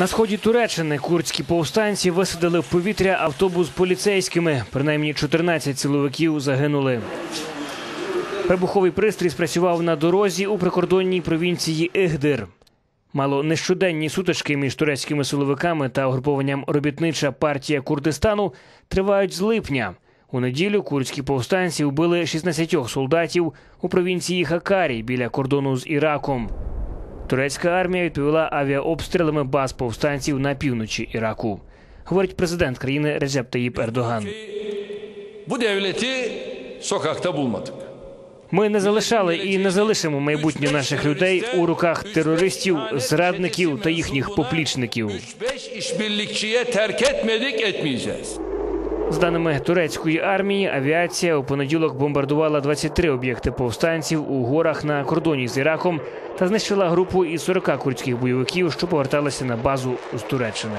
На сході Туреччини курдські повстанці висадили в повітря автобус поліцейськими. Принаймні 14 силовиків загинули. Вибуховий пристрій спрацював на дорозі у прикордонній провінції Ігдир. Мало нещоденні сутички між турецькими силовиками та угрупованням робітнича партія Курдистану тривають з липня. У неділю курдські повстанці вбили 16 солдатів у провінції Хакарі біля кордону з Іраком. Турецька армія відповіла авіаобстрілами баз повстанців на півночі Іраку. Говорить президент країни Реджеп Таїп Ердоган. Ми не залишали і не залишимо майбутнє наших людей у руках терористів, зрадників та їхніх поплічників. 3-5 işbirlikçiye terk etmedik etmeyeceğiz. З даними турецької армії, авіація у понеділок бомбардувала 23 об'єкти повстанців у горах на кордоні з Іраком та знищила групу із 40 курдських бойовиків, що поверталися на базу з Туреччини.